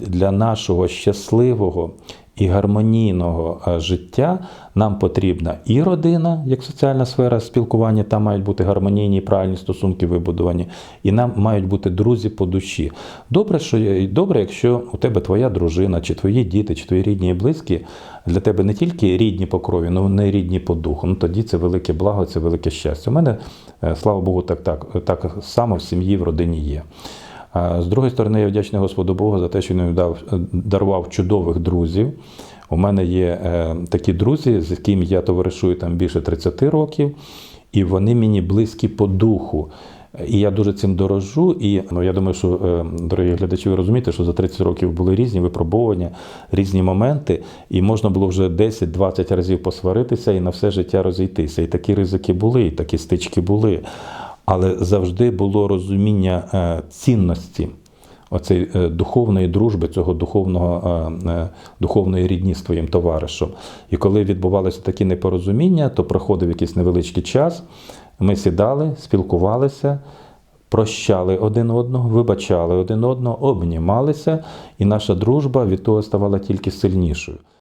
Для нашого щасливого і гармонійного е, життя нам потрібна і родина, як соціальна сфера спілкування, там мають бути гармонійні і правильні стосунки вибудовані, і нам мають бути друзі по душі. Добре, що добре, якщо у тебе твоя дружина, чи твої діти, чи твої рідні і близькі для тебе не тільки рідні по крові, але вони рідні по духу. Ну тоді це велике благо, це велике щастя. У мене, е, слава Богу, так, так, так само в сім'ї, в родині є. З другої сторони, я вдячний Господу Богу за те, що він дав, дарував чудових друзів. У мене є е, такі друзі, з якими я товаришую там більше 30 років, і вони мені близькі по духу. І я дуже цим дорожу. І ну, я думаю, що, е, дорогі глядачі, ви розумієте, що за 30 років були різні випробування, різні моменти, і можна було вже 10-20 разів посваритися і на все життя розійтися. І такі ризики були, і такі стички були. Але завжди було розуміння е, цінності оцей е, духовної дружби, цього духовного, е, духовної рідні з твоїм товаришем. І коли відбувалися такі непорозуміння, то проходив якийсь невеличкий час. Ми сідали, спілкувалися, прощали один одного, вибачали один одного, обнімалися, і наша дружба від того ставала тільки сильнішою.